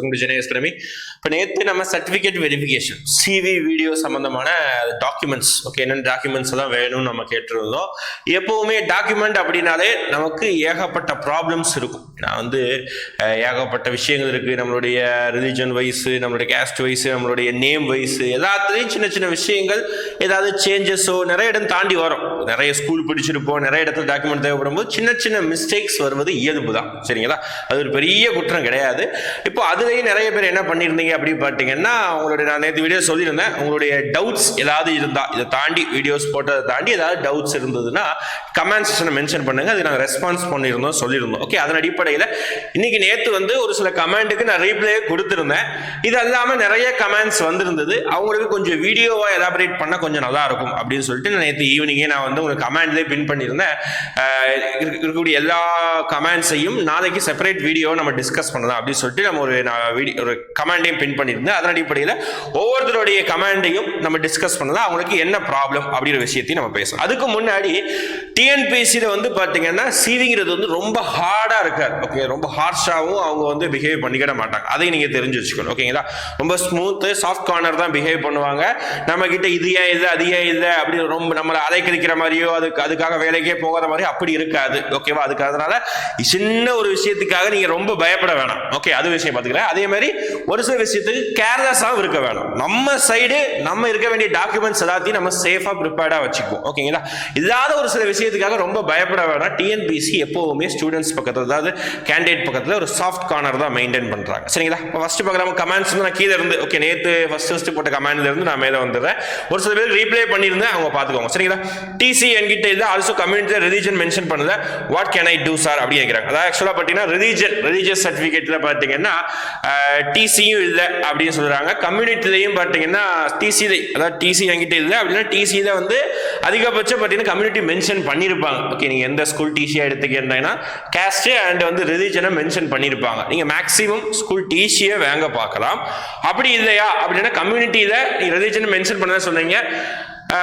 உங்களுடைய ஜெனேஸ் இப்போ நேற்று நம்ம சர்டிஃபிகேட் வெரிஃபிகேஷன் சிவி வீடியோ சம்மந்தமான டாக்குமெண்ட்ஸ் ஓகே என்னென்ன டாக்குமெண்ட்ஸ் எல்லாம் வேணும்னு நம்ம கேட்டிருந்தோம். எப்பவுமே டாக்குமெண்ட் அப்படின்னாலே நமக்கு ஏகப்பட்ட ப்ராப்ளம்ஸ் இருக்கும். நான் வந்து ஏகப்பட்ட விஷயங்கள் இருக்குது நம்மளுடைய ரிலிஜன் வைஸு நம்மளுடைய கேஸ்ட் வைஸு நம்மளுடைய நேம் வைஸு எல்லாத்துலேயும் சின்ன சின்ன விஷயங்கள் ஏதாவது சேஞ்சஸோ நிறைய இடம் தாண்டி வரும். நிறைய ஸ்கூல் படிச்சிருப்போம் நிறைய இடத்துல டாக்குமெண்ட் தேவைப்படும் போது சின்ன சின்ன மிஸ்டேக்ஸ் வருவது இயல்பு தான் சரிங்களா? அது ஒரு பெரிய குற்றம் கிடையாது. இப்போ அது அதுலேயும் நிறைய பேர் என்ன பண்ணியிருந்தீங்க அப்படின்னு பார்த்தீங்கன்னா உங்களுடைய நான் நேற்று வீடியோ சொல்லியிருந்தேன். உங்களுடைய டவுட்ஸ் ஏதாவது இருந்தால் இதை தாண்டி வீடியோஸ் போட்டதை தாண்டி ஏதாவது டவுட்ஸ் இருந்ததுன்னா கமெண்ட் செக்ஷனை மென்ஷன் பண்ணுங்க. அதுக்கு நாங்கள் ரெஸ்பான்ஸ் பண்ணியிருந்தோம் சொல்லியிருந்தோம். ஓகே அதன் அடிப்படையில் இன்னைக்கு நேற்று வந்து ஒரு சில கமெண்ட்டுக்கு நான் ரீப்ளே கொடுத்துருந்தேன். இது அல்லாமல் நிறைய கமெண்ட்ஸ் வந்திருந்தது. அவங்களுக்கு கொஞ்சம் வீடியோவாக எலாபரேட் பண்ணால் கொஞ்சம் நல்லா இருக்கும் அப்படின்னு சொல்லிட்டு நான் நேற்று ஈவினிங்கே நான் வந்து உங்களுக்கு கமெண்ட்லேயே பின் பண்ணியிருந்தேன். இருக்கக்கூடிய எல்லா கமெண்ட்ஸையும் நாளைக்கு செப்பரேட் வீடியோ நம்ம டிஸ்கஸ் பண்ணலாம் அப்படின்னு சொல்லிட்டு நம்ம ஒரு வீடியோ ஒரு கமெண்டையும் பின் பண்ணியிருந்தேன் அதன் அடிப்படையில் ஒவ்வொருத்தருடைய கமாண்டையும் நம்ம டிஸ்கஸ் பண்ணலாம். அவங்களுக்கு என்ன ப்ராப்ளம் அப்படிங்கிற விஷயத்தையும் நம்ம பேசணும் அதுக்கு முன்னாடி டிஎன்பிஎஸ்சியில் வந்து பார்த்தீங்கன்னா சிவிங்கிறது வந்து ரொம்ப ஹார்டாக இருக்கார் ஓகே ரொம்ப ஹார்ஷாகவும் அவங்க வந்து பிஹேவ் பண்ணிக்கிட மாட்டாங்க. அதையும் நீங்கள் தெரிஞ்சு வச்சுக்கணும். ஓகேங்களா ரொம்ப ஸ்மூத்து சாஃப்ட் கார்னர் தான் பிஹேவ் பண்ணுவாங்க. நம்ம கிட்ட இது ஏன் இல்லை அது ஏன் இல்லை அப்படி ரொம்ப நம்மளை அலைக்கழிக்கிற மாதிரியோ அதுக்கு அதுக்காக வேலைக்கே போகாத மாதிரி அப்படி இருக்காது. ஓகேவா அதுக்கு அதனால சின்ன ஒரு விஷயத்துக்காக நீங்கள் ரொம்ப பயப்பட வேணாம். ஓகே அது விஷயம் பார்த்துக்கிறேன் அதே மாதிரி ஒரு சில விஷயத்துக்கு கேர்லெஸ்ஸாகவும் இருக்க வேணும். நம்ம சைடு நம்ம இருக்க வேண்டிய டாக்குமெண்ட்ஸ் எல்லாத்தையும் நம்ம சேஃபாக ப்ரிப்பேர்டாக வச்சுக்குவோம். ஓகேங்களா இல்லாத ஒரு சில விஷயத்துக்காக ரொம்ப பயப்பட வேணாம். டிஎன்பிசி எப்போவுமே ஸ்டூடெண்ட்ஸ் பக்கத்தில் அதாவது கேண்டிடேட் பக்கத்தில் ஒரு சாஃப்ட் கார்னர் தான் மெயின்டைன் பண்ணுறாங்க சரிங்களா? இப்போ ஃபஸ்ட்டு பார்க்குற கமெண்ட்ஸ் வந்து நான் கீழே இருந்து ஓகே நேற்று ஃபஸ்ட் ஃபஸ்ட்டு போட்ட கமெண்ட்லேருந்து நான் மேலே வந்துடுறேன். ஒரு சில பேர் ரீப்ளே பண்ணியிருந்தேன் அவங்க பார்த்துக்கோங்க. சரிங்களா? டிசி என்கிட்ட இல்லை ஆல்சோ கம்யூனிட்டி ரிலீஜன் மென்ஷன் பண்ணல. What can I do sir அப்படி கேட்குறாங்க. அதாவது ஆக்சுவலாக பார்த்தீங்கன்னா ரிலீஜன் ரிலீஜியஸ் சர்டிஃபிகேட்டில் பார்த்தீங்கன்னா டிசியும் இல்லை அப்படின்னு சொல்கிறாங்க கம்யூனிட்டிலையும் பார்த்தீங்கன்னா டிசி அதாவது டிசி என்கிட்ட இல்லை. அப்படின்னா டிசியில் வந்து அதிகபட்சம் பார்த்தீங்கன்னா கம்யூனிட்டி மென்ஷன் பண்ணியிருப்பாங்க ஓகே நீங்கள் எந்த ஸ்கூல் டிசியாக எடுத்துக்கிட்டீங்கன்னா கேஸ்ட்டு அண்ட் வந்து ரிலீஜனை மென்ஷன் பண்ணியிருப்பாங்க நீங்கள் மேக்ஸிமம் ஸ்கூல் டிசியை வாங்க பார்க்கலாம். அப்படி இல்லையா? அப்படின்னா கம்யூனிட்டியில் நீங்கள் ரிலீஜனை மென்ஷன் பண்ண சொன்னீங்க.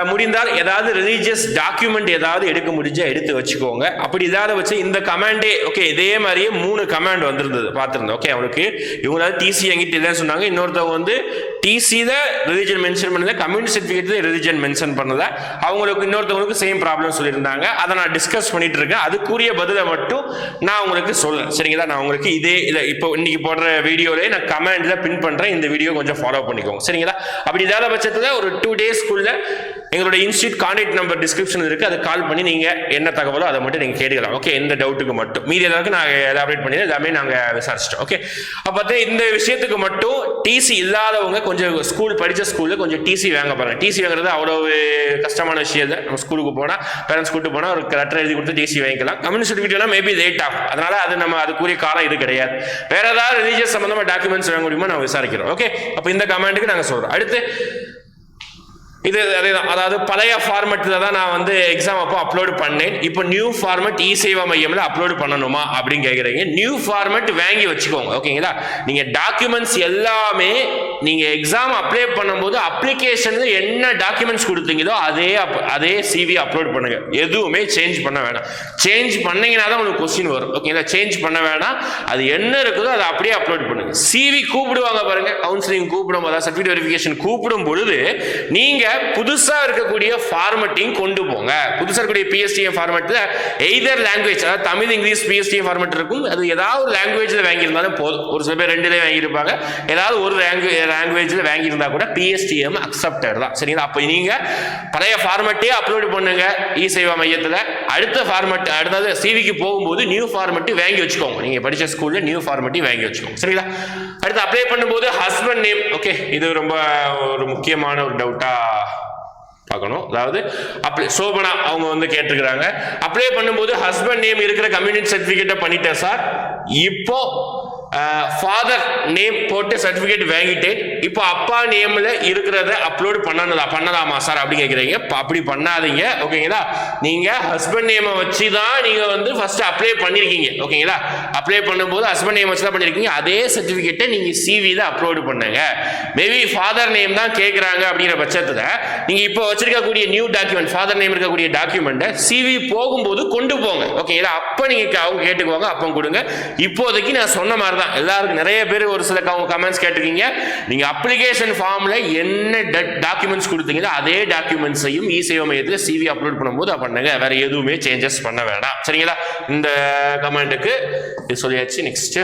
முடிந்தால் ஏதாவது ரிலீஜியஸ் டாக்குமெண்ட் ஏதாவது எடுக்க முடிஞ்சா எடுத்து வச்சுக்கோங்க. அப்படி இல்லாத வச்சு இந்த கமாண்டே ஓகே இதே மாதிரியே மூணு கமாண்ட் வந்திருந்தது. பார்த்துருந்தேன். ஓகே அவனுக்கு இவங்களால டிசி எங்கிட்ட இல்லைன்னு சொன்னாங்க. இன்னொருத்தவங்க வந்து டிசியில் ரிலிஜன் மென்ஷன் பண்ணல கம்யூனிட்டி தான் ரிலிஜன் மென்ஷன் பண்ணல அவங்களுக்கு இன்னொருத்தவங்களுக்கு சேம் ப்ராப்ளம் சொல்லியிருந்தாங்க. அதை நான் டிஸ்கஸ் பண்ணிட்டு இருக்கேன். அதுக்குரிய பதிலை மட்டும் நான் உங்களுக்கு சொல்லேன் சரிங்களா? நான் உங்களுக்கு இதே இதை இப்போ இன்னைக்கு போடுற வீடியோலேயே நான் கமெண்ட்ல பின் பண்ணுறேன் இந்த வீடியோ கொஞ்சம் ஃபாலோ பண்ணிக்கோங்க. சரிங்களா? அப்படி இல்லாத பட்சத்தில் ஒரு டூ டேஸ்க்குள்ள எங்களோட இன்ஸ்டியூட் கான்டாக்ட் நம்பர் டிஸ்கிரிப்ஷன் இருக்கு. அதை கால் பண்ணி நீங்க என்ன தகவலோ அதை மட்டும் நீங்க கேட்டுக்கலாம். ஓகே எந்த டவுட்டுக்கு மட்டும். மீதி எல்லாருக்கும் நாங்கள் எலாபரேட் பண்ணி எல்லாமே நாங்கள் விசாரிச்சிட்டோம். ஓகே அப்போ பார்த்தா இந்த விஷயத்துக்கு மட்டும் டிசி இல்லாதவங்க கொஞ்சம் ஸ்கூல் படித்த ஸ்கூலில் கொஞ்சம் டிசி வாங்க பாருங்க. டிசி வாங்குறது அவ்வளோ கஷ்டமான விஷயம் இல்லை. நம்ம ஸ்கூலுக்கு போனால் பேரண்ட்ஸ் கூட்டு போனால் ஒரு லெட்டர் எழுதி கொடுத்து டிசி வாங்கிக்கலாம். கம்யூனிஸ்ட் சர்டிஃபிகேட்னா மேபி லேட் ஆகும். அதனால அது நம்ம அதுக்குரிய காலம் இது கிடையாது. வேற ஏதாவது ரிலீஜியஸ் சம்மந்தமாக டாக்குமெண்ட்ஸ் வாங்க முடியுமா நான் விசாரிக்கிறோம். ஓகே அப்போ இந்த கமெண்ட்டுக்கு நாங்கள் சொல்கிறோம் அடுத்து இது அதேதான். அதாவது பழைய ஃபார்மெட்டில் தான் நான் வந்து எக்ஸாம் அப்போ அப்லோடு பண்ணேன். இப்போ நியூ ஃபார்மெட் இ சேவா மையம்ல அப்லோடு பண்ணணுமா அப்படின்னு கேட்குறீங்க நியூ ஃபார்மெட் வாங்கி வச்சுக்கோங்க. ஓகேங்களா? நீங்கள் டாக்குமெண்ட்ஸ் எல்லாமே நீங்கள் எக்ஸாம் அப்ளை பண்ணும்போது அப்ளிகேஷனில் என்ன டாக்குமெண்ட்ஸ் கொடுத்தீங்களோ அதே அப் அதே சிவி அப்லோட் பண்ணுங்க. எதுவுமே சேஞ்ச் பண்ண வேணாம். சேஞ்ச் பண்ணீங்கன்னா தான் உங்களுக்கு கொஸ்டின் வரும். ஓகேங்களா? சேஞ்ச் பண்ண வேணாம். அது என்ன இருக்குதோ அதை அப்படியே அப்லோட் பண்ணுங்கள் சிவி கூப்பிடுவாங்க பாருங்கள் கவுன்சிலிங் கூப்பிடும் அதாவது சர்டிஃபிகேட் வெரிஃபிகேஷன் கூப்பிடும் பொழுது நீங்கள் புதுசாக இருக்கக்கூடிய ஃபார்மட்டையும் கொண்டு போங்க. புதுசாக இருக்கக்கூடிய பிஎஸ்டிஎம் ஃபார்மெட்டில் எய்தர் லாங்குவேஜ் அதாவது தமிழ் இங்கிலீஷ் பிஎஸ்டிஎம் ஃபார்மெட் இருக்கும். அது ஏதாவது ஒரு லாங்குவேஜில் வாங்கியிருந்தாலும் போதும். ஒரு சில பேர் ரெண்டுலேயே வாங்கியிருப்பாங்க. ஏதாவது ஒரு லாங்குவேஜ்ல வாங்கியிருந்தா கூட பிஎஸ்டிஎம் அக்செப்டட் தான். சரிங்களா? அப்போ நீங்கள் பழைய ஃபார்மட்டே அப்லோடு பண்ணுங்க இ சேவா மையத்தில். அடுத்த ஃபார்மெட் அடுத்தது சிவிக்கு போகும்போது நியூ ஃபார்மட்டு வாங்கி வச்சுக்கோங்க. நீங்கள் படித்த ஸ்கூலில் நியூ ஃபார்மட்டி வாங்கி வச்சுக்கோங்க. சரிங்களா? அடுத்து அப்ளை பண்ணும்போது ஹஸ்பண்ட் நேம் ஓகே இது ரொம்ப ஒரு முக்கியமான ஒரு டவுட்டாக பார்க்கணும். அதாவது அப்ளை சோபனா அவங்க வந்து கேட்டிருக்கிறாங்க. அப்ளை பண்ணும்போது ஹஸ்பண்ட் நேம் இருக்கிற கம்யூனிட்டி சர்டிஃபிகேட்டை பண்ணிட்டேன் சார் இப்போ ஃபாதர் நேம் போட்டு சர்டிஃபிகேட் வாங்கிட்டேன் இப்போ அப்பா நேமில் இருக்கிறத அப்லோடு பண்ணணுதா பண்ணலாமா சார் அப்படி கேட்குறீங்க அப்படி பண்ணாதீங்க ஓகேங்களா நீங்கள் ஹஸ்பண்ட் நேமை வச்சு தான் நீங்கள் வந்து ஃபர்ஸ்ட் அப்ளை பண்ணியிருக்கீங்க ஓகேங்களா அப்ளை பண்ணும்போது ஹஸ்பண்ட் நேம் வச்சு தான் பண்ணியிருக்கீங்க அதே சர்டிஃபிகேட்டை நீங்கள் சிவியில் அப்லோடு பண்ணுங்க. மேபி ஃபாதர் நேம் தான் கேட்குறாங்க அப்படிங்கிற பட்சத்தில் நீங்கள் இப்போ வச்சிருக்கக்கூடிய நியூ டாக்குமெண்ட் ஃபாதர் நேம் இருக்கக்கூடிய டாக்குமெண்ட்டை சிவி போகும்போது கொண்டு போங்க ஓகேங்களா அப்போ நீங்கள் அவங்க கேட்டுக்குவாங்க அப்போ கொடுங்க. இப்போதைக்கு நான் சொன்ன மாதிரி தான் தான் எல்லாருக்கும் நிறைய பேர் ஒரு சில கமெண்ட்ஸ் கேட்டிருக்கீங்க. நீங்க அப்ளிகேஷன் ஃபார்ம்ல என்ன டாக்குமெண்ட்ஸ் கொடுத்தீங்களோ அதே டாக்குமெண்ட்ஸையும் இ சேவை மையத்தில் சிவி அப்லோட் பண்ணும்போது பண்ணுங்க. வேற எதுவுமே சேஞ்சஸ் பண்ண வேண்டாம். சரிங்களா? இந்த கமெண்ட்டுக்கு இது சொல்லியாச்சு. நெக்ஸ்ட்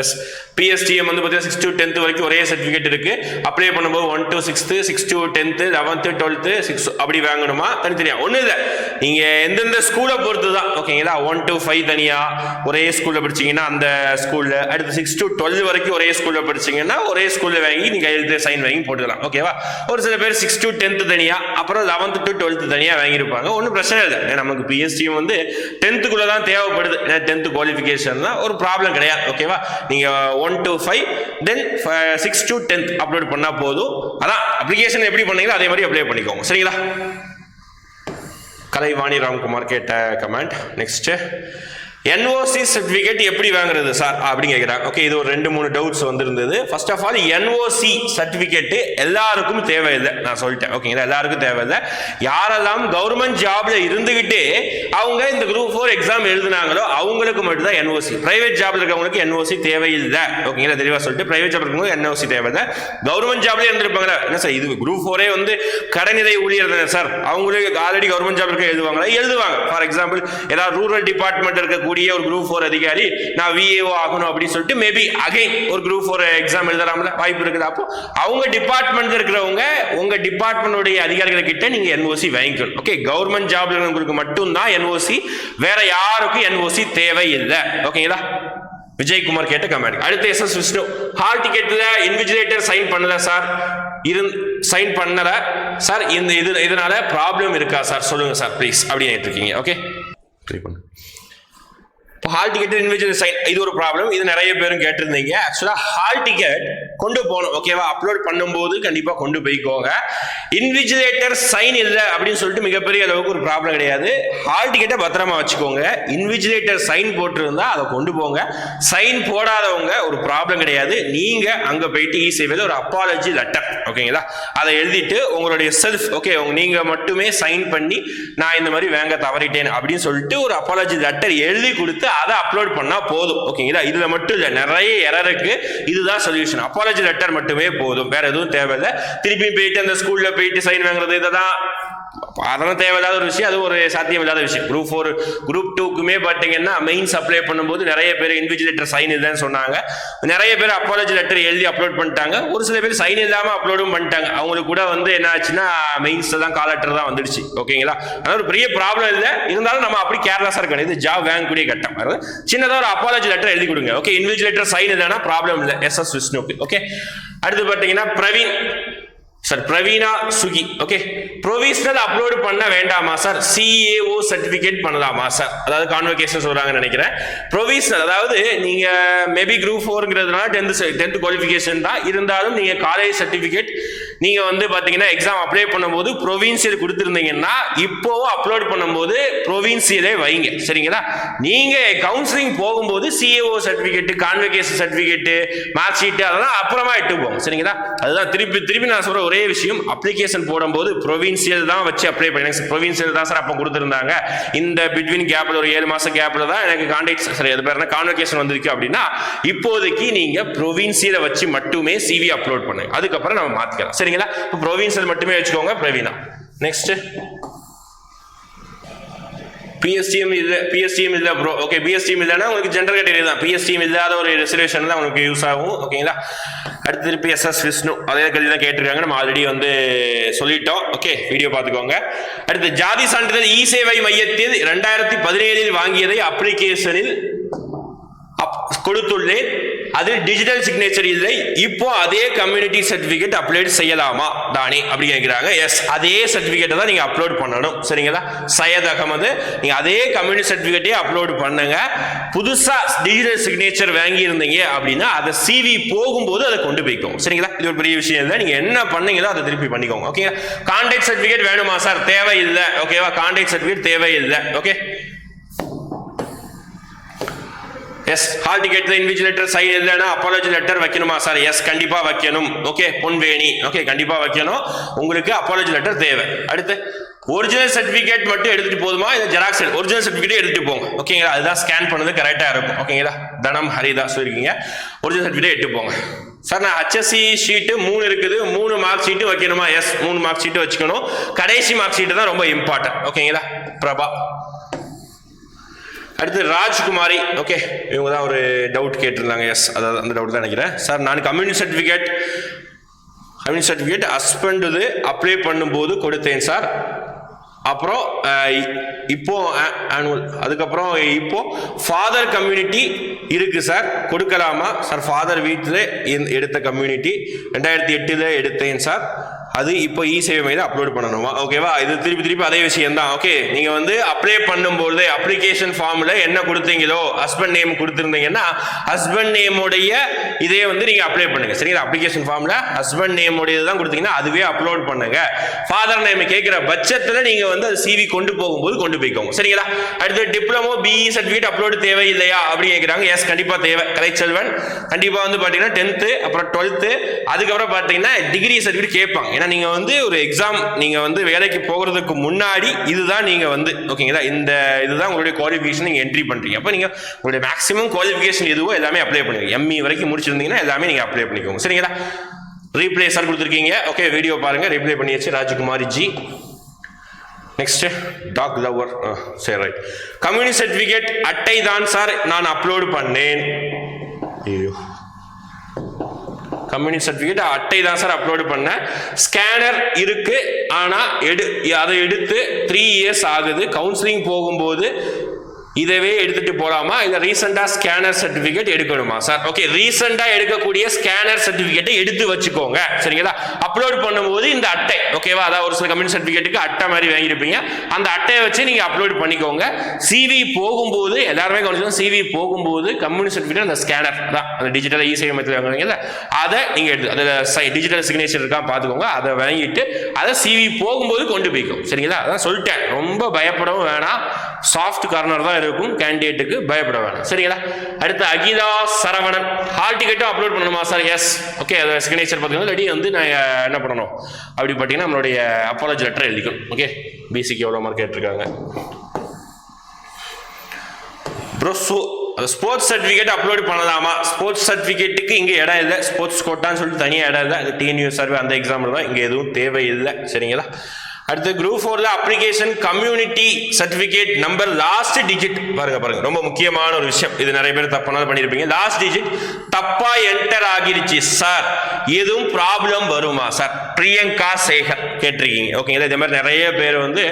எஸ் பிஎஸ்டிஎம் வந்து பார்த்தீங்கன்னா சிக்ஸ் டு டென்த் வரைக்கும் ஒரே சர்டிஃபிகேட் இருக்கு. அப்ளை பண்ணும்போது one to sixth six to tenth eleventh twelfth six அப்படி வாங்கணுமா? தனித்தனியா. ஒன்றும் இல்லை. நீங்கள் எந்தெந்த ஸ்கூலை பொறுத்து தான் ஓகேங்களா ஒன் டு ஃபைவ் தனியாக ஒரே ஸ்கூலில் படிச்சீங்கன்னா அந்த ஸ்கூலில் அடுத்து சிக்ஸ் டு டுவெல் வரைக்கும் ஒரே ஸ்கூலில் படிச்சீங்கன்னா ஒரே ஸ்கூலில் வாங்கி நீங்கள் எழுத்து சைன் வாங்கி போட்டுக்கலாம். ஓகேவா ஒரு சில பேர் சிக்ஸ் டு டென்த்து தனியாக அப்புறம் லெவன்த்து டு டுவெல்த்து தனியாக வாங்கியிருப்பாங்க. ஒன்றும் பிரச்சனை இல்லை. நமக்கு பிஎஸ்டிஎம் வந்து டென்த்துக்குள்ளே தான் தேவைப்படுது. ஏன்னா டென்த்து குவாலிஃபிகேஷன் தான் ஒரு ப்ராப்ளம் கிடையாது. ஓகேவா நீங்கள் one to five then six to tenth upload பண்ணால் போதும். அதான் அப்ளிகேஷன் எப்படி பண்ணீங்களோ அதே மாதிரி அப்ளை பண்ணிக்கோங்க. சரிங்களா? கலைவாணி ராம்குமார் கேட்ட கமெண்ட் நெக்ஸ்ட்டு என்ஓசி சர்டிஃபிகேட் எப்படி வாங்குறது சார்? அப்படின்னு கேட்குறாங்க. ஓகே இது ஒரு ரெண்டு மூணு டவுட்ஸ் வந்திருந்தது. First of all NOC certificate எல்லாருக்கும் தேவையில்லை. நான் சொல்லிட்டேன். ஓகேங்களா எல்லாருக்கும் தேவையில்லை. யாரெல்லாம் கவர்மெண்ட் ஜாப்ல இருந்துகிட்டே அவங்க இந்த குரூப் ஃபோர் எக்ஸாம் எழுதுனாங்களோ அவங்களுக்கு மட்டும் தான் என்ஓசி பிரைவேட் ஜாப்ல இருக்கவங்களுக்கு என்ஓசி தேவையில்லை. ஓகேங்களா தெளிவாக சொல்லிட்டு பிரைவேட் ஜாப் இருக்கவங்க என்ஓசி தேவையில்லை. கவர்மெண்ட் ஜாப்லேயே இருந்திருப்பாங்களா? என்ன சார் இது குரூப் ஃபோரே வந்து கடைநிலை ஊழியர் தானே சார். அவங்களுக்கு ஆல்ரெடி கவர்மெண்ட் ஜாப் இருக்க எழுதுவாங்களா? எழுதுவாங்க. ஃபார் எக்ஸாம்பிள் ஏதாவது ரூரல் டிபார்ட்மெண்ட் இருக்கக்கூடிய ஒரு குரூப் ஃபோர் அதிகாரி நான் விஏஓ ஆகணும் அப்படின்னு சொல்லிட்டு மேபி அகைன் ஒரு குரூப் ஃபோர் எக்ஸாம் எழுதலாம்ல வாய்ப்பு இருக்குது? அப்போ அவங்க டிபார்ட்மெண்ட் இருக்கிறவங்க உங்க டிபார்ட்மெண்ட்டுடைய அதிகாரிகள் கிட்ட நீங்க என்ஓசி வாங்கிக்கணும். ஓகே கவர்மெண்ட் ஜாப்ல இருக்கிறவங்களுக்கு மட்டும்தான் என்ஓசி வேற யாருக்கும் என்ஓசி தேவை இல்லை ஓகேங்களா விஜயகுமார் கேட்ட கமெண்ட் அடுத்து எஸ் எஸ் விஷ்ணு. ஹால் டிக்கெட்ல இன்விஜிலேட்டர் சைன் பண்ணல சார் இருந் சைன் பண்ணல. சார் இந்த இது இதனால ப்ராப்ளம் இருக்கா சார் சொல்லுங்க சார் ப்ளீஸ் அப்படின்னு இருக்கீங்க ஓகே ட்ரை பண்ணு. ஹால் டிக்கெட் இன்விஜுவல் சைன் இது ஒரு ப்ராப்ளம் இது நிறைய பேரும் கேட்டிருந்தீங்க. ஆக்சுவலாக ஹால் டிக்கெட் கொண்டு போகணும். ஓகேவா அப்லோட் பண்ணும்போது கண்டிப்பாக கொண்டு போய்க்கோங்க இன்விஜிலேட்டர் சைன் இல்லை அப்படின்னு சொல்லிட்டு மிகப்பெரிய அளவுக்கு ஒரு ப்ராப்ளம் கிடையாது. ஹால் டிக்கெட்டை பத்திரமா வச்சுக்கோங்க. இன்விஜிலேட்டர் சைன் போட்டிருந்தா அதை கொண்டு போங்க. சைன் போடாதவங்க ஒரு ப்ராப்ளம் கிடையாது. நீங்கள் அங்கே போயிட்டு இ சேவையில் ஒரு அப்பாலஜி லெட்டர் ஓகேங்களா அதை எழுதிட்டு உங்களுடைய செல்ஃப் ஓகே நீங்கள் மட்டுமே சைன் பண்ணி நான் இந்த மாதிரி வாங்க தவறிட்டேன் அப்படின்னு சொல்லிட்டு ஒரு அப்பாலஜி லெட்டர் எழுதி கொடுத்து அதை அப்லோட் பண்ணால் போதும். ஓகேங்களா இதில் மட்டும் இல்லை நிறைய எரருக்கு இதுதான் சொல்யூஷன் அப்பாலஜி லெட்டர் மட்டுமே போதும். வேற எதுவும் தேவையில்லை. திருப்பி போயிட்டு அந்த ஸ்கூலில் போயிட்டு சைன் வாங்குறது இததான். அதெல்லாம் தேவையில்லாத ஒரு விஷயம் அது ஒரு சாத்தியம் இல்லாத விஷயம் குரூப் ஃபோர் குரூப் டூக்குமே பார்த்தீங்கன்னா மெயின்ஸ் அப்ளை பண்ணும்போது நிறைய பேர் இன்விஜிலேட்டர் சைன் இல்லைன்னு சொன்னாங்க. நிறைய பேர் அப்பாலஜி லெட்டர் எழுதி அப்லோட் பண்ணிட்டாங்க. ஒரு சில பேர் சைன் இல்லாமல் அப்லோடும் பண்ணிட்டாங்க. அவங்களுக்கு கூட வந்து என்ன ஆச்சுன்னா மெயின்ஸ் தான் கால் லெட்டர் தான் வந்துடுச்சு. ஓகேங்களா அதனால ஒரு பெரிய ப்ராப்ளம் இல்லை. இருந்தாலும் நம்ம அப்படி கேர்லெஸ்ஸாக இருக்கணும். இது ஜாப் வாங்கக்கூடிய கட்டம். அதாவது சின்னதாக ஒரு அப்பாலஜி லெட்டர் எழுதி கொடுங்க. ஓகே இன்விஜிலேட்டர் சைன் இல்லைன்னா ப்ராப்ளம் இல்லை. எஸ் எஸ் விஷ்ணுக்கு ஓகே அடுத்து பார்த்தீங்கன்னா Praveen sir Praveena Sukhi okay provisional upload பண்ண வேண்டாமா சார் சிஏஓ சர்டிஃபிகேட் பண்ணலாமா சார் அதாவது கான்வெகேஷன் சொல்கிறாங்கன்னு நினைக்கிறேன். ப்ரொவிஷனல் அதாவது நீங்கள் மேபி குரூப் ஃபோருங்கிறதுனால டென்த் டென்த் குவாலிஃபிகேஷன் தான். இருந்தாலும் நீங்கள் காலேஜ் சர்டிஃபிகேட் நீங்கள் வந்து பார்த்தீங்கன்னா எக்ஸாம் அப்ளை பண்ணும்போது ப்ரொவின்சியல் கொடுத்துருந்தீங்கன்னா இப்போவும் அப்லோட் பண்ணும்போது ப்ரொவின்சியலே வைங்க. சரிங்களா? நீங்கள் கவுன்சிலிங் போகும்போது CAO certificate convocation certificate mark அதெல்லாம் அப்புறமா இட்டு போகும் சரிங்களா? அதுதான் திருப்பி திருப்பி நான் சொல்கிற ஒரே விஷயம். அப்ளிகேஷன் போடும்போது ப்ரொவின்சியல் தான் வச்சு அப்ளை பண்ணி ப்ரொவின்சியல் தான் சார் அப்போ கொடுத்துருந்தாங்க. இந்த பிட்வீன் கேப்ல ஒரு ஏழு மாதம் கேப்ல தான் எனக்கு கான்டாக்ட் சரி அது பேர் என்ன கான்வெகேஷன் வந்திருக்கு அப்படின்னா இப்போதைக்கு நீங்க ப்ரொவின்சியலை வச்சு மட்டுமே சிவி அப்லோட் பண்ணுங்க அதுக்கப்புறம் நம்ம மாத்திக்கலாம். சரிங்களா? இப்போ ப்ரொவின்சியல் மட்டுமே வச்சுக்கோங்க பிரவீனா. நெக்ஸ்ட் பிஎஸ்டிஎம் இல்லை பிஎஸ்டிஎம் இல்லை ப்ரோ ஓகே பிஎஸ்டிஎம் இல்லைன்னா உங்களுக்கு ஜென்ரல் கேட்டகரி தான். பிஎஸ்டிஎம் இல்லாத ஒரு ரிசர்வேஷன் தான் உங்களுக்கு யூஸ் ஆகும். ஓகேங்களா அடுத்து திருப்பி எஸ்எஸ் விஷ்ணு அதே கல்வி தான் கேட்டிருக்காங்க. நம்ம ஆல்ரெடி வந்து சொல்லிட்டோம். ஓகே வீடியோ பார்த்துக்கோங்க. அடுத்து ஜாதி சான்றிதழ் இ சேவை மையத்தில் ரெண்டாயிரத்தி பதினேழில் வாங்கியதை அப்ளிகேஷனில் அப்- கொடுத்துள்ளேன். அது டிஜிட்டல் சிக்னேச்சர் இல்லை. இப்போ அதே கம்யூனிட்டி சர்டிபிகேட் அப்லோட் செய்யலாமா? தானே அப்படி கேட்குறாங்க. எஸ் அதே சர்டிபிகேட்டை தான் நீங்கள் அப்லோட் பண்ணணும். சரிங்களா? சையத் அகமது நீங்கள் அதே கம்யூனிட்டி சர்டிபிகேட்டே அப்லோட் பண்ணுங்க. புதுசாக டிஜிட்டல் சிக்னேச்சர் வாங்கியிருந்தீங்க அப்படின்னா அதை சிவி போகும்போது அதை கொண்டு போய்க்கும் சரிங்களா? இது ஒரு பெரிய விஷயம் இல்லை. நீங்கள் என்ன பண்ணீங்களோ அதை திருப்பி பண்ணிக்கோங்க. ஓகே கான்டாக்ட் சர்டிஃபிகேட் வேணுமா சார் தேவையில்லை. ஓகேவா கான்டாக்ட் சர்டிஃபிகேட் தேவையில்லை. Okay yes hall ticket invigilator sign இல்லைன்னா அப்பாலஜி லெட்டர் வைக்கணுமா சார் எஸ் கண்டிப்பா வைக்கணும். ஓகே பொன்வேணி. ஓகே கண்டிப்பா வைக்கணும். உங்களுக்கு அப்பாலஜி லெட்டர் தேவை. அடுத்து ஒரிஜினல் சர்டிபிகேட் மட்டும் எடுத்துட்டு போதுமா? இல்லை ஜெராக்ஸ் ஒரிஜினல் சர்டிபிகேட் எடுத்துட்டு போங்க. ஓகேங்களா அதுதான் ஸ்கேன் பண்ணது கரெக்டாக இருக்கும். ஓகேங்களா தனம் ஹரிதா இருக்கீங்க ஒரிஜினல் சர்டிஃபிகேட் எடுத்துட்டு போங்க. சார் நான் ஹச்எஸ்சி ஷீட்டு மூணு இருக்குது. மூணு மார்க் ஷீட்டு வைக்கணுமா? எஸ் மூணு மார்க் ஷீட்டு வச்சுக்கணும். கடைசி மார்க் ஷீட்டு தான் ரொம்ப இம்பார்ட்டன்ட் ஓகேங்களா பிரபா. அடுத்து ராஜ்குமாரி. ஓகே இவங்க தான் ஒரு டவுட் கேட்டிருந்தாங்க. எஸ் அதாவது அந்த டவுட் தான் நினைக்கிறேன். சார் நான் கம்யூனிட்டி சர்டிஃபிகேட் கம்யூனிட்டி சர்டிஃபிகேட் ஹஸ்பண்டுது அப்ளை பண்ணும்போது கொடுத்தேன் சார் அப்புறம் இப்போ ஆனுவல் அதுக்கப்புறம் இப்போ ஃபாதர் கம்யூனிட்டி இருக்கு சார் கொடுக்கலாமா? சார் ஃபாதர் வீட்டில் எடுத்த கம்யூனிட்டி ரெண்டாயிரத்தி எட்டில் எடுத்தேன் சார் அது இப்போ இ சேவை மையம் அப்லோட் பண்ணணுமா ஓகேவா இது திருப்பி திருப்பி அதே விஷயம் தான் ஓகே நீங்க வந்து அப்ளை பண்ணும்போது அப்ளிகேஷன் ஃபார்ம்ல என்ன கொடுத்தீங்களோ ஹஸ்பண்ட் நேம் கொடுத்துருந்தீங்கன்னா ஹஸ்பண்ட் நேமுடைய இதே வந்து நீங்க அப்ளை பண்ணுங்க. சரிங்களா? அப்ளிகேஷன் ஃபார்ம்ல ஹஸ்பண்ட் நேமுடைய தான் கொடுத்தீங்கன்னா அதுவே அப்லோட் பண்ணுங்க. ஃபாதர் நேம் கேட்கிற பட்சத்தில் நீங்க வந்து அது சிவி கொண்டு போகும்போது கொண்டு போய்க்கோங்க. சரிங்களா? அடுத்து டிப்ளமோ பிஇ சர்டிஃபிகேட் அப்லோடு தேவை இல்லையா அப்படின்னு கேட்குறாங்க. எஸ் கண்டிப்பா தேவை. கலை செல்வன். கண்டிப்பா வந்து பாத்தீங்கன்னா டென்த்து அப்புறம் டுவெல்த்து அதுக்கப்புறம் பாத்தீங்கன்னா டிகிரி சர்டிஃபிகேட் கேட்பாங்க. ஏன்னா நீங்கள் வந்து ஒரு எக்ஸாம் நீங்கள் வந்து வேலைக்கு போகிறதுக்கு முன்னாடி இதுதான் நீங்கள் வந்து ஓகேங்களா இந்த இதுதான் உங்களுடைய குவாலிஃபிகேஷன் நீங்கள் என்ட்ரி பண்ணுறீங்க அப்போ நீங்கள் உங்களுடைய மேக்ஸிமம் குவாலிஃபிகேஷன் எதுவோ எல்லாமே அப்ளை பண்ணுவீங்க எம்இ வரைக்கும் முடிச்சிருந்தீங்கன்னா எல்லாமே நீங்கள் அப்ளை பண்ணிக்கோங்க. சரிங்களா? ரீப்ளே சார் கொடுத்துருக்கீங்க. ஓகே வீடியோ பாருங்கள் ரீப்ளே பண்ணியாச்சு. ராஜ்குமாரி ஜி நெக்ஸ்ட் டாக் லவர் சரி ரைட் கம்யூனிட்டி சர்டிஃபிகேட் அட்டை தான் சார் நான் அப்லோடு பண்ணேன். ஐயோ. கம்யூனிட்டி சர்டிஃபிகேட் அட்டை தான் சார் அப்லோடு பண்ணேன் ஸ்கேனர் இருக்கு ஆனால் எடு அதை எடுத்து த்ரீ இயர்ஸ் ஆகுது. கவுன்சிலிங் போகும்போது இதவே எடுத்துட்டு போலாமா? இல்ல ரீசெண்டா ஸ்கேனர் சர்டிபிகேட் எடுக்கணுமா? சார் ஓகே ரீசெண்டா எடுக்கக்கூடிய ஸ்கேனர் சர்டிபிகேட்டை எடுத்து வச்சுக்கோங்க. சரிங்களா? அப்லோட் பண்ணும்போது இந்த அட்டை ஓகேவா அதாவது ஒரு சில கம்யூனி சர்டிபிகேட்டுக்கு அட்டை மாதிரி வாங்கியிருப்பீங்க. அந்த அட்டையை வச்சு நீங்க அப்லோட் பண்ணிக்கோங்க. சிவி போகும்போது எல்லாருமே கவனிச்சு சிவி போகும்போது கம்யூனி சர்டிபிகேட் அந்த ஸ்கேனர் தான். அந்த டிஜிட்டல் இ சேவை மையத்தில் வாங்குறீங்கல்ல அதை நீங்க எடுத்து அதில் டிஜிட்டல் சிக்னேச்சர் இருக்கா பார்த்துக்கோங்க. அதை வாங்கிட்டு அதை சிவி போகும்போது கொண்டு போய்க்கும் சரிங்களா? அதான் சொல்லிட்டேன். ரொம்ப பயப்படவும் வேணாம். சாஃப்ட் கார்னர் தான் இருக்கும் கேண்டிடேட்டுக்கு பயப்பட வேணாம். சரிங்களா? அடுத்து அகிதா சரவணன். ஹால் டிக்கெட்டும் அப்லோட் பண்ணணுமா சார் எஸ் ஓகே அதை சிக்னேச்சர் பார்த்தீங்கன்னா ரெடி வந்து நான் என்ன பண்ணணும்? அப்படி பார்த்தீங்கன்னா நம்மளுடைய அப்பாலஜி லெட்டர் எழுதிக்கணும். ஓகே பிசிக்கு எவ்வளோ மார்க் கேட்டிருக்காங்க bro so sports certificate upload பண்ணலாமா? ஸ்போர்ட்ஸ் சர்டிஃபிகேட்டுக்கு இங்கே இடம் இல்லை. ஸ்போர்ட்ஸ் கோட்டான்னு சொல்லிட்டு தனியாக இடம் இல்லை. அது டிஎன்யூ சர்வே அந்த எக்ஸாம்பிள் தான் இங்கே எதுவும் தேவையில்லை சரிங்களா? அடுத்து குரூப் ஃபோர்ல application community certificate number last digit பாருங்க பாருங்க. ரொம்ப முக்கியமான ஒரு விஷயம். இது நிறைய பேர் தப்பானது பண்ணியிருப்பீங்க லாஸ்ட் டிஜிட் தப்பா என்டர் ஆகிருச்சு சார் எதுவும் ப்ராப்ளம் வருமா சார் பிரியங்கா சேகர் கேட்டிருக்கீங்க. ஓகேங்களா இதே மாதிரி நிறைய பேர் வந்து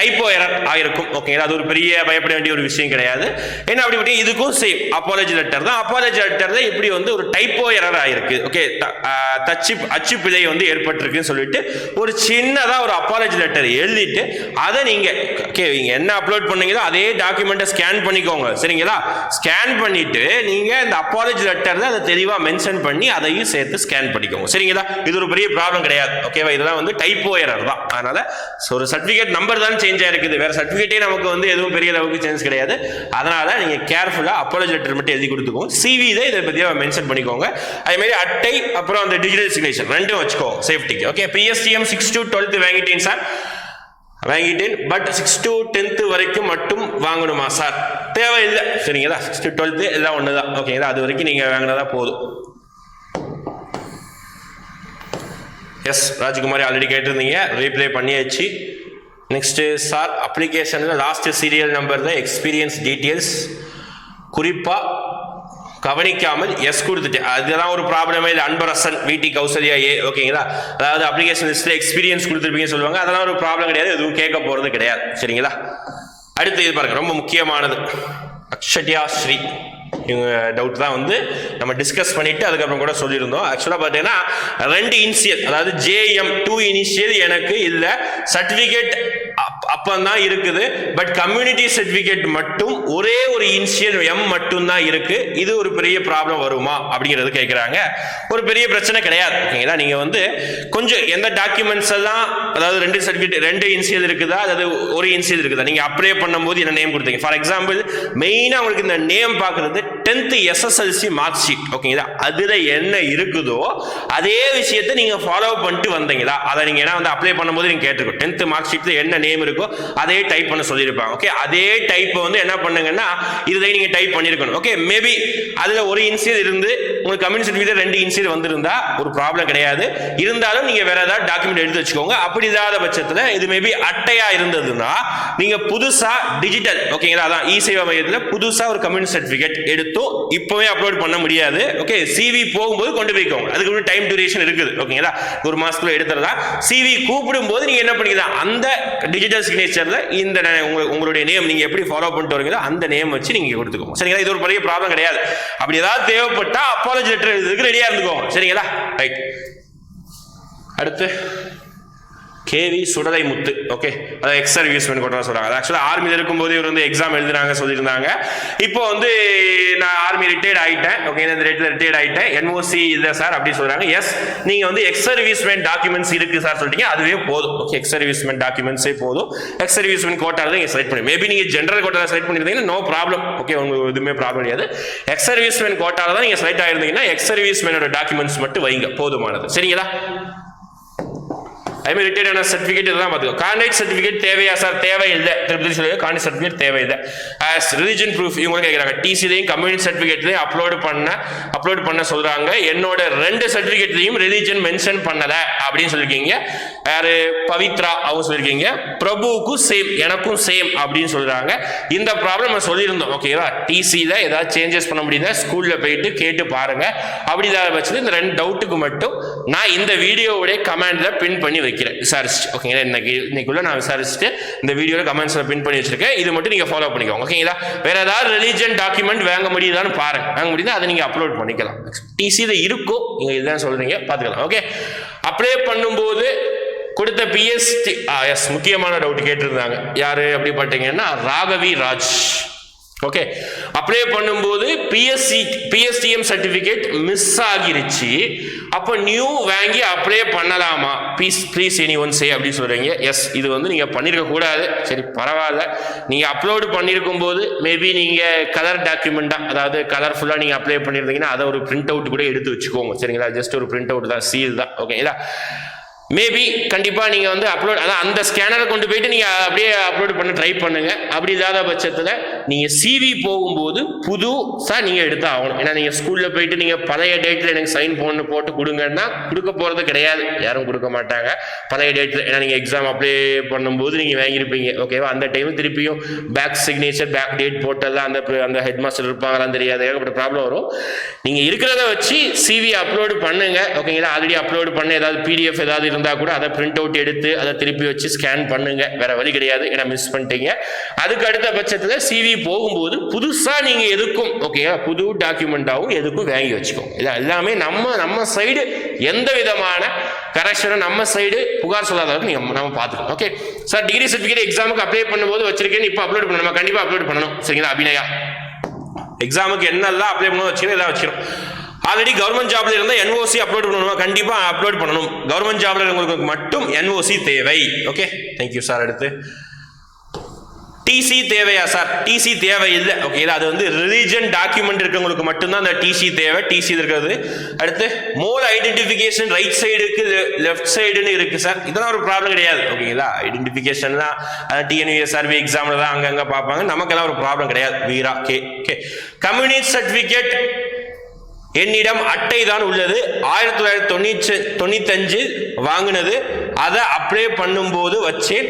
டைப்போ எரர் ஆகிருக்கும் ஓகேங்களா அது ஒரு பெரிய பயப்பட வேண்டிய ஒரு விஷயம் கிடையாது. என்ன அப்படி பார்த்தீங்க இதுக்கும் சேம் அப்பாலஜி லெட்டர் தான். அப்பாலஜி லெட்டர் தான் இப்படி வந்து ஒரு டைப்போ எரர் ஆகிருக்கு ஓகே தச்சு அச்சு பிழை வந்து ஏற்பட்டிருக்குன்னு சொல்லிட்டு ஒரு சின்னதாக ஒரு அப்பாலஜி லெட்டர் எழுதிட்டு அதை நீங்க ஓகே நீங்கள் என்ன அப்லோட் பண்ணீங்களோ அதே டாக்குமெண்ட்டை ஸ்கேன் பண்ணிக்கோங்க. சரிங்களா? ஸ்கேன் பண்ணிட்டு நீங்கள் இந்த அப்பாலஜி லெட்டர்ல அதை தெளிவா மென்ஷன் பண்ணி அதையும் சேர்த்து ஸ்கேன் பண்ணிக்கோங்க. சரிங்களா? இது ஒரு பெரிய ப்ராப்ளம் கிடையாது. ஓகேவா இதெல்லாம் வந்து டைப்போ எரர் தான். அதனால் ஒரு சர்டிஃபிகேட் நம்பர் தான் சேஞ்ச் ஆகிருக்குது வேறு சர்டிஃபிகேட்டே நமக்கு வந்து எதுவும் பெரிய அளவுக்கு சேஞ்ச் கிடையாது. அதனால் நீங்கள் கேர்ஃபுல்லாக அப்பாலஜி லெட்டர் மட்டும் எழுதி கொடுத்துக்கோங்க. சிவி தான் இதை பற்றியாக மென்ஷன் பண்ணிக்கோங்க. அதே மாதிரி அட்டை அப்புறம் அந்த டிஜிட்டல் சிக்னேச்சர் ரெண்டும் வச்சுக்கோங்க. சேஃப்டிக்கு okay PSTM six to twelfth வாங்கிட்டேன் சார் வாங்கிட்டேன். பட் சிக்ஸ் டு டென்த்து வரைக்கும் மட்டும் வாங்கணுமா சார் தேவையில்லை. சரிங்களா? சிக்ஸ் டு டுவெல்த்து எல்லாம் ஒன்று தான் ஓகேங்களா அது வரைக்கும் நீங்கள் வாங்கினதா போதும். எஸ் ராஜ்குமாரி ஆல்ரெடி கேட்டிருந்தீங்க. ரீப்ளே பண்ணியாச்சு. நெக்ஸ்ட்டு சார் அப்ளிகேஷனில் லாஸ்ட் சீரியல் நம்பர் தான் எக்ஸ்பீரியன்ஸ் டீட்டெயில்ஸ் குறிப்பாக கவனிக்காமல் எஸ் கொடுத்துட்டு அதுதான் ஒரு ப்ராப்ளமே இல்லை அன்பரசன் வீட்டி கௌசல்யா ஏ ஓகேங்களா அதாவது அப்ளிகேஷன் லிஸ்ட்டில் எக்ஸ்பீரியன்ஸ் கொடுத்துருப்பீங்கன்னு சொல்லுவாங்க. அதெல்லாம் ஒரு ப்ராப்ளம் கிடையாது எதுவும் கேட்க போகிறது கிடையாது. சரிங்களா? அடுத்து இது பாருங்க ரொம்ப முக்கியமானது. அக்ஷட்யா ஸ்ரீ. இவங்க டவுட் தான் வந்து நம்ம டிஸ்கஸ் பண்ணிட்டு அதுக்கப்புறம் கூட சொல்லியிருந்தோம். ஆக்சுவலாக பார்த்தீங்கன்னா ரெண்டு இனிஷியல் அதாவது ஜேஎம் டூ இனிஷியல் எனக்கு இல்லை சர்டிஃபிகேட் அப்பந்தான் இருக்குது. பட் கம்யூனிட்டி சர்டிஃபிகேட் மட்டும் ஒரே ஒரு இன்சியல் எம் மட்டும் தான் இருக்கு. இது ஒரு பெரிய ப்ராப்ளம் வருமா? அப்படிங்கிறது கேட்குறாங்க ஒரு பெரிய பிரச்சனை கிடையாது. ஓகேங்களா நீங்க வந்து கொஞ்சம் எந்த டாக்குமெண்ட்ஸ் எல்லாம் அதாவது ரெண்டு சர்டிஃபிகேட் ரெண்டு இன்சியல் இருக்குதா? அதாவது ஒரு இன்சியல் இருக்குதா? நீங்க அப்ளை பண்ணும்போது என்ன நேம் கொடுத்தீங்க? ஃபார் எக்ஸாம்பிள் மெயினாக உங்களுக்கு இந்த நேம் பார்க்கறது டென்த்து எஸ்எஸ்எல்சி மார்க் ஷீட் ஓகேங்களா அதில் என்ன இருக்குதோ அதே விஷயத்தை நீங்கள் ஃபாலோ பண்ணிட்டு வந்தீங்களா? அதை நீங்கள் ஏன்னா வந்து அப்ளை பண்ணும்போது நீங்கள் கேட்டிருக்கோம். டென்த்து மார்க் ஷீட்டில் என்ன நேம் இருக்கோ அதே டைப் பண்ண சொல்லியிருப்பாங்க ஓகே அதே டைப் வந்து என்ன பண்ணுங்கன்னா இதை நீங்கள் டைப் பண்ணியிருக்கணும் ஓகே மேபி அதில் ஒரு இன்சியர் இருந்து உங்களுக்கு கம்யூனிஸ்ட் சர்டிஃபிகேட் ரெண்டு இன்சியல் வந்திருந்தா ஒரு ப்ராப்ளம் கிடையாது. இருந்தாலும் நீங்கள் வேற ஏதாவது டாக்குமெண்ட் எடுத்து வச்சுக்கோங்க. அப்படி இல்லாத பட்சத்தில் இது மேபி அட்டையாக இருந்ததுன்னா நீங்கள் புதுசாக டிஜிட்டல் ஓகேங்களா அதான் இ சேவா மையத்தில் புதுசாக ஒரு கம்யூனிட் சர்டிஃபிகேட் எடுத்து ஸோ இப்போவே அப்லோட் பண்ண முடியாது. ஓகே சிவி போகும்போது கொண்டு போய்க்கோங்க அதுக்கு டைம் டியூரேஷன் இருக்குது. ஓகேங்களா ஒரு மாதத்தில் எடுத்துடலாம். சிவி கூப்பிடும்போது நீங்கள் என்ன பண்ணிக்கலாம்? அந்த டிஜிட்டல் சிக்னேச்சரில் இந்த உங்களுடைய நேம் நீங்கள் எப்படி ஃபாலோ பண்ணிட்டு வரீங்களோ அந்த நேம் வச்சு நீங்கள் கொடுத்துக்கோங்க. சரிங்களா? இது ஒரு பெரிய ப்ராப்ளம் கிடையாது. அப்படி ஏதாவது தேவைப்பட்டால் அப்பாலஜி லெட்டர் எழுதுறதுக்கு ரெடியாக இருந்துக்கோங்க. சரிங்களா? ரைட் அடுத்து கேவி சுடலை முத்து. ஓகே அதாவது எக்ஸ் சர்வீஸ்மென் கொண்டு சொல்கிறாங்க சொல்றாங்க. ஆக்சுவலாக ஆர்மியில் இருக்கும்போது இவர் வந்து எக்ஸாம் எழுதுனாங்க சொல்லியிருந்தாங்க. இப்போ வந்து நான் ஆர்மி ரிட்டையர்ட் ஆகிட்டேன் ஓகே இந்த ரேட்டில் ரிட்டையர்ட் ஆகிட்டேன் என்ஓசி இல்லை சார் அப்படின்னு சொல்கிறாங்க எஸ் நீங்கள் வந்து எக்ஸ் சர்வீஸ்மென் டாக்குமெண்ட்ஸ் இருக்குது சார் சொல்லிட்டீங்க. அதுவே போதும். ஓகே எக்ஸ் சர்வீஸ்மென் டாக்குமெண்ட்ஸே போதும். எக்ஸ் சர்வீஸ்மென் கோட்டாவில் நீங்கள் செலக்ட் பண்ணி மேபி நீங்கள் ஜென்ரல் கோட்டாவில் செலக்ட் பண்ணியிருந்தீங்கன்னா நோ ப்ராப்ளம் ஓகே உங்களுக்கு எதுவுமே ப்ராப்ளம் கிடையாது. எக்ஸ் சர்வீஸ்மென் கோட்டாவில் தான் நீங்கள் செலக்ட் ஆயிருந்தீங்கன்னா எக்ஸ் சர்வீஸ்மெனோட டாக்குமெண்ட்ஸ் மட்டும் வைங்க. போதுமானது. சரிங்களா? அதுமாதிரி ரிட்டையர்ட் ஆன சர்டிஃபிகேட் இதெல்லாம் பார்த்துக்கோ. கான்டாக்ட் சர்டிஃபிகேட் தேவையா சார் தேவையில்லை. திருப்பதி சொல்லி கான்டாக்ட் சர்டிஃபிகேட் தேவையில்லை. ஆஸ் ரிலிஜன் ப்ரூஃப் இவங்க கேட்குறாங்க. டிசிலையும் கம்யூனிட்டி சர்டிஃபிகேட்லையும் அப்லோட் பண்ண அப்லோட் பண்ண சொல்கிறாங்க என்னோட ரெண்டு சர்டிஃபிகேட்லையும் ரிலிஜன் மென்ஷன் பண்ணலை அப்படின்னு சொல்லியிருக்கீங்க யாரு? பவித்ரா அவங்க சொல்லியிருக்கீங்க பிரபுவுக்கும் சேம் எனக்கும் சேம் அப்படின்னு சொல்கிறாங்க இந்த ப்ராப்ளம் நம்ம சொல்லியிருந்தோம். ஓகேவா டிசியில் ஏதாவது சேஞ்சஸ் பண்ண முடியுதா? ஸ்கூலில் போயிட்டு கேட்டு பாருங்கள் அப்படி இல்லாத பட்சத்தில் இந்த ரெண்டு டவுட்டுக்கு மட்டும் நான் இந்த வீடியோவுடைய கமெண்ட்ல பின் பண்ணி வைக்கிறேன். விசாரிச்சு ஓகேங்களா இன்னைக்கு இன்னைக்குள்ள நான் விசாரிச்சுட்டு இந்த வீடியோல கமெண்ட்ஸ்ல பின் பண்ணி வச்சிருக்கேன். இது மட்டும் நீங்க ஃபாலோ பண்ணிக்கோங்க ஓகேங்களா வேற ஏதாவது ரிலீஜன் டாக்குமெண்ட் வாங்க முடியுதான்னு பாருங்க. வாங்க முடியுதா? அதை நீங்க அப்லோட் பண்ணிக்கலாம். டிசியில் இருக்கும். நீங்க இதுதான் சொல்றீங்க பார்த்துக்கலாம் ஓகே அப்ளை பண்ணும்போது கொடுத்த பிஎஸ்டி எஸ் முக்கியமான டவுட் கேட்டிருந்தாங்க. யாரு? அப்படி பார்த்தீங்கன்னா ராகவி ராஜ். ஓகே அப்ளை பண்ணும்போது பிஎஸ்சி பிஎஸ்டிஎம் சர்டிஃபிகேட் மிஸ் ஆகிருச்சு. அப்போ நியூ வாங்கி அப்ளை பண்ணலாமா? Please please any one say அப்படின்னு சொல்கிறீங்க எஸ் இது வந்து நீங்கள் பண்ணியிருக்க கூடாது. சரி பரவாயில்ல. நீங்கள் அப்லோடு பண்ணியிருக்கும் போது மேபி நீங்கள் கலர் டாக்குமெண்ட்டாக அதாவது கலர்ஃபுல்லாக நீங்கள் அப்ளை பண்ணியிருந்தீங்கன்னா அதை ஒரு பிரிண்ட் அவுட் கூட எடுத்து வச்சுக்கோங்க. சரிங்களா? ஜஸ்ட் ஒரு பிரிண்ட் அவுட் தான் சீல் தான். ஓகேங்களா மேபி கண்டிப்பாக நீங்கள் வந்து அப்லோட் அதான் அந்த ஸ்கேனரை கொண்டு போயிட்டு நீங்கள் அப்படியே அப்லோட் பண்ண ட்ரை பண்ணுங்கள் அப்படி இல்லாத பட்சத்தில் நீங்கள் சிவி போகும்போது புதுசாக நீங்கள் எடுத்து ஆகணும் ஏன்னா நீங்கள் ஸ்கூலில் போயிட்டு நீங்கள் பழைய டேட்டில் எனக்கு சைன் போன்னு போட்டு கொடுங்கன்னா கொடுக்க போகிறது கிடையாது. யாரும் கொடுக்க மாட்டாங்க. பழைய டேட்டில் ஏன்னா நீங்கள் எக்ஸாம் அப்ளை பண்ணும்போது நீங்கள் வாங்கியிருப்பீங்க. ஓகேவா அந்த டைம் திருப்பியும் பேக் சிக்னேச்சர் பேக் டேட் போட்டெல்லாம் அந்த அந்த ஹெட் மாஸ்டர் இருப்பாங்களாம் தெரியாது ஏகப்பட்ட ப்ராப்ளம் வரும். நீங்கள் இருக்கிறத வச்சு சிவி அப்லோடு பண்ணுங்க. ஓகேங்களா ஆல்ரெடி அப்லோடு பண்ண ஏதாவது பிடிஎஃப் ஏதாவது இருந்தால் கூட அதை பிரிண்ட் அவுட் எடுத்து அதை திருப்பி வச்சு ஸ்கேன் பண்ணுங்க. வேற வழி கிடையாது. ஏன்னா மிஸ் பண்ணிட்டீங்க. அதுக்கு அடுத்த பட்சத்தில் சிவி போகும்போது புதுசாக நீங்கள் எதுக்கும் ஓகேயா புது டாக்குமெண்ட்டாகவும் எதுக்கும் வாங்கி வச்சுக்கோங்க. இது எல்லாமே நம்ம நம்ம சைடு எந்த விதமான கரெக்ஷனும் நம்ம சைடு புகார் சொல்லாத நீங்கள் நம்ம பார்த்துக்கணும் ஓகே சார் டிகிரி சர்டிஃபிகேட் எக்ஸாமுக்கு அப்ளை பண்ணும்போது வச்சிருக்கேன் இப்போ அப்லோட் பண்ணணும். நம்ம கண்டிப்பாக அப்லோட் பண்ணணும். சரிங்களா அபிநயா? எக்ஸாமுக்கு என்னெல்லாம் அப்ளை பண்ணணும் வச்சுக்கணும். எல்லாம் வச்சிடும் ஆல்ரெடி கவர்மெண்ட் ஜாப்ல இருந்தால் என்ஓசி அப்லோட் பண்ணணுமா? கண்டிப்பாக அப்லோட் பண்ணணும். கவர்மெண்ட் ஜாப்ல உங்களுக்கு மட்டும் என்ஓசி தேவை ஓகே தேங்க்யூ சார் அடுத்து டிசி தேவையா சார் டிசி தேவை இல்லை. ஓகே அது வந்து ரிலீஜன் டாக்குமெண்ட் இருக்கவங்களுக்கு மட்டும்தான் அந்த டிசி தேவை. டிசி இருக்கிறது. அடுத்து மோல் ஐடென்டிஃபிகேஷன் ரைட் சைடுக்கு லெஃப்ட் சைடுன்னு இருக்கு சார் இதெல்லாம் ஒரு ப்ராப்ளம் கிடையாது. ஓகேங்களா ஐடென்டிஃபிகேஷன்லாம் டிஎன்யூஎஸ் சர்வே எக்ஸாம்ல தான் அங்கங்க பார்ப்பாங்க. நமக்கெல்லாம் ஒரு ப்ராப்ளம் கிடையாது. Veera K okay community certificate என்னிடம் அட்டை தான் உள்ளது. ஆயிரத்தி தொள்ளாயிரத்தி தொண்ணூற்றி தொண்ணூத்தஞ்சு வாங்கினது. அதை அப்ளை பண்ணும்போது வச்சேன்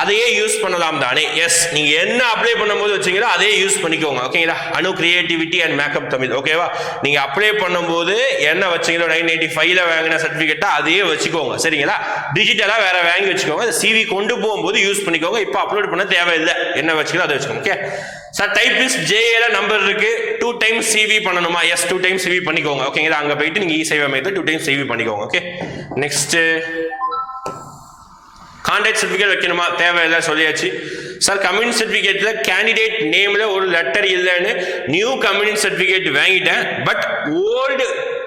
அதையே யூஸ் பண்ணலாம் தானே? எஸ் நீங்க என்ன அப்ளை பண்ணும்போது வச்சீங்களோ அதே யூஸ் பண்ணிக்கோங்க. ஓகேங்களா அணு கிரியேட்டிவிட்டி அண்ட் மேக்கப் தமிழ். ஓகேவா நீங்க அப்ளை பண்ணும்போது என்ன வச்சீங்களோ நைன் எயிட்டி ஃபைவ்ல வாங்கின சர்டிஃபிகேட்டா அதையே வச்சுக்கோங்க. சரிங்களா? டிஜிட்டலா வேற வாங்கி வச்சுக்கோங்க. சிவி கொண்டு போகும்போது யூஸ் பண்ணிக்கோங்க. இப்போ அப்லோட் பண்ண தேவையில்லை. என்ன வச்சுக்கோ அதை வச்சுக்கோங்க. ஓகே சார் டைப்பிஸ்ட் ஜேஏல நம்பர் இருக்கு. டூ டைம்ஸ் சிவி பண்ணணுமா? எஸ் டூ டைம்ஸ் சிவி பண்ணிக்கோங்க. ஓகேங்களா அங்க போயிட்டு நீங்க இ சேவை மையத்தில் டூ டைம்ஸ் சிவி பண்ணிக்கோங்க. ஓகே நெக்ஸ்ட் கான்டாக்ட் சர்டிஃபிகேட் வைக்கணுமா? தேவையில்லை சொல்லியாச்சு. சார் கம்யூனிட் சர்டிஃபிகேட்டில் கேண்டிடேட் நேமில் ஒரு லெட்டர் இல்லைன்னு நியூ கம்யூனிட் சர்டிஃபிகேட் வாங்கிட்டேன். பட் ஓல்டு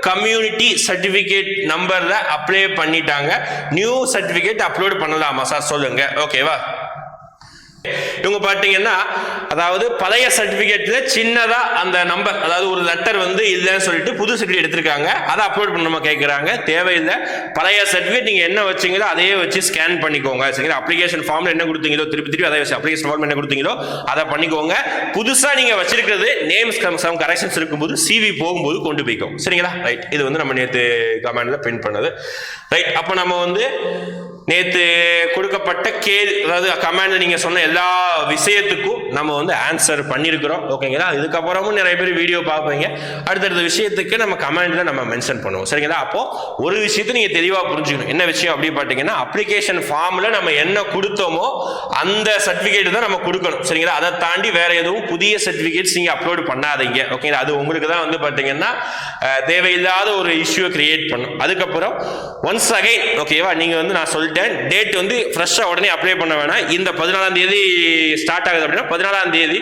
கம்யூனிட்டி சர்டிஃபிகேட் நம்பரில் அப்ளை பண்ணிட்டாங்க. நியூ சர்டிஃபிகேட் அப்லோடு பண்ணலாமா? சார் சொல்லுங்கள் ஓகேவா இவங்க பார்த்தீங்கன்னா அதாவது பழைய சர்டிஃபிகேட்டில் சின்னதா அந்த நம்பர் அதாவது ஒரு லெட்டர் வந்து இல்லைன்னு சொல்லிட்டு புது சர்டிஃபிகேட் எடுத்திருக்காங்க. அதை அப்லோட் பண்ணணுமா கேட்குறாங்க தேவையில்லை. பழைய சர்டிஃபிகேட் நீங்கள் என்ன வச்சீங்களோ அதையே வச்சு ஸ்கேன் பண்ணிக்கோங்க. சரிங்களா? அப்ளிகேஷன் ஃபார்மில் என்ன கொடுத்தீங்களோ திருப்பி திருப்பி அதை வச்சு அப்ளிகேஷன் ஃபார்ம் என்ன கொடுத்தீங்களோ அதை பண்ணிக்கோங்க. புதுசாக நீங்கள் வச்சிருக்கிறது நேம்ஸ் சம் கரெக்ஷன்ஸ் இருக்கும்போது சிவி போகும்போது கொண்டு போய்க்கும் சரிங்களா? ரைட் இது வந்து நம்ம நேற்று கமெண்டில் பிரிண்ட் பண்ணது. ரைட் அப்போ நம்ம வந்து நேத்து கொடுக்கப்பட்ட கேள் அதாவது கமாண்ட் நீங்க சொன்ன எல்லா விஷயத்துக்கும் நம்ம வந்து ஆன்சர் பண்ணியிருக்கிறோம் ஓகேங்களா இதுக்கப்புறமும் நிறைய பேர் வீடியோ பார்ப்பீங்க. அடுத்தடுத்த விஷயத்துக்கு நம்ம கமாண்ட் தான் நம்ம மென்ஷன் பண்ணுவோம். சரிங்களா? அப்போ ஒரு விஷயத்தை நீங்க தெளிவா புரிஞ்சுக்கணும். என்ன விஷயம் அப்படி பார்த்தீங்கன்னா அப்ளிகேஷன் ஃபார்ம்ல நம்ம என்ன கொடுத்தோமோ அந்த சர்டிபிகேட் தான் நம்ம கொடுக்கணும். சரிங்களா? அதை தாண்டி வேற எதுவும் புதிய சர்டிபிகேட்ஸ் நீங்க அப்லோட் பண்ணாதீங்க. ஓகேங்களா அது உங்களுக்கு தான் வந்து பார்த்தீங்கன்னா தேவையில்லாத ஒரு இஷ்யூ கிரியேட் பண்ணும். அதுக்கப்புறம் ஒன்ஸ் அகைன் ஓகேவா நீங்க வந்து நான் சொல்லிட்டு சொல்லிட்டேன் டேட் வந்து ஃப்ரெஷ்ஷாக உடனே அப்ளை பண்ண வேணாம். இந்த பதினாலாம் தேதி ஸ்டார்ட் ஆகுது அப்படின்னா பதினாலாம் தேதி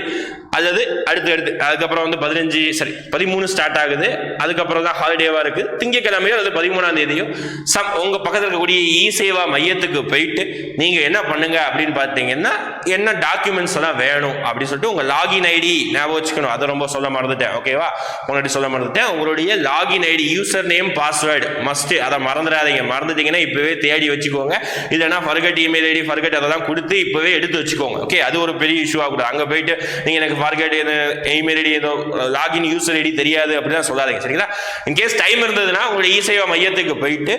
அல்லது அடுத்து அடுத்து அதுக்கப்புறம் வந்து பதினஞ்சு சரி பதிமூணு ஸ்டார்ட் ஆகுது. அதுக்கப்புறம் தான் ஹாலிடேவாக இருக்குது திங்கக்கிழமையோ அல்லது பதிமூணாம் தேதியோ சம் உங்கள் பக்கத்தில் இருக்கக்கூடிய இ சேவா மையத்துக்கு போயிட்டு நீங்கள் என்ன பண்ணுங்க அப்படின்னு பார்த்தீங்கன்னா என்ன டாக்குமெண்ட்ஸ் எல்லாம் வேணும் அப்படின்னு சொல்லிட்டு உங்கள் லாகின் ஐடி ஞாபகம் வச்சுக்கணும். அதை ரொம்ப சொல்ல மறந்துட்டேன் ஓகேவா முன்னாடி சொல்ல மறந்துட்டேன். உங்களுடைய login ID user name password must அதை மறந்துடாதீங்க. மறந்துட்டீங்கன்னா இப்போவே தேடி வச்சுக்கோங்க. இல்லைன்னா ஃபர்கட் இமெயில் ஐடி ஃபர்கட் அதெல்லாம் கொடுத்து இப்போவே எடுத்து வச்சுக்கோங்க. ஓகே அது ஒரு பெரிய இஷ்யூவாக கூட. அங்கே போயிட்டு நீங்கள் எனக்கு ஃபர்கட் இமெயில் ஐடி ஏதோ லாகின் யூசர் ஐடி தெரியாது அப்படிலாம் சொல்லாதீங்க. சரிங்களா? இன்கேஸ் டைம் இருந்ததுன்னா உங்களுடைய இ சேவா மையத்துக்கு போயிட்டு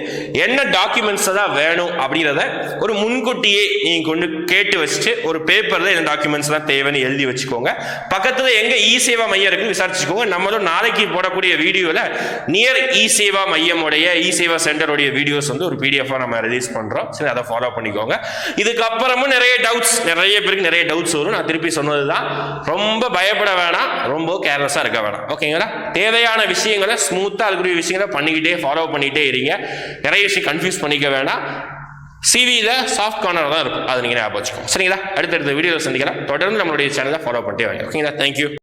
என்ன டாக்குமெண்ட்ஸ் தான் வேணும் அப்படிங்கிறத ஒரு முன்கூட்டியே நீங்கள் கொண்டு கேட்டு வச்சுட்டு ஒரு பேப்பரில் என்ன டாக்குமெண்ட்ஸ் தான் தேவைன்னு எழுதி வச்சுக்கோங்க. பக்கத்தில் எங்கே இ சேவா மையம் இருக்குன்னு விசாரிச்சுக்கோங்க. நம்மளும் நாளைக்கு போடக்கூடிய வீடியோவில் நியர் இ சேவா மையமுடைய இ சேவா சென்டருடைய வீடியோஸ் வந்து ஒரு பிடிஎஃபாக நம்ம ரிலீஸ் பண்ணுறோம் சரி அதை ஃபாலோ பண்ணிக்கோங்க. இதுக்கப்புறமும் நிறைய டவுட்ஸ் நிறைய பேருக்கு நிறைய டவுட்ஸ் வரும். நான் திருப்பி சொன்னது தான் ரொம்ப பயப்பட வேணாம். ரொம்ப கேர்லெஸ்ஸாக இருக்க வேணாம். ஓகேங்களா தேவையான விஷயங்களை ஸ்மூத்தாக இருக்கக்கூடிய விஷயங்களை பண்ணிக்கிட்டே ஃபாலோ பண்ணிக்கிட்டே இருங்க. நிறைய விஷயம் கன்ஃபியூஸ் பண்ணிக்க வேணாம். சிவியில் சாஃப்ட் கார்னர் தான் இருக்கும். அது நீங்கள் ஞாபகம் வச்சுக்கோங்க. சரிங்களா? அடுத்தடுத்த வீடியோவில் சந்திக்கலாம். தொடர்ந்து நம்மளுடைய சேனலை ஃபாலோ பண்ணிட்டே வாங்க. ஓகேங்களா தேங்க்யூ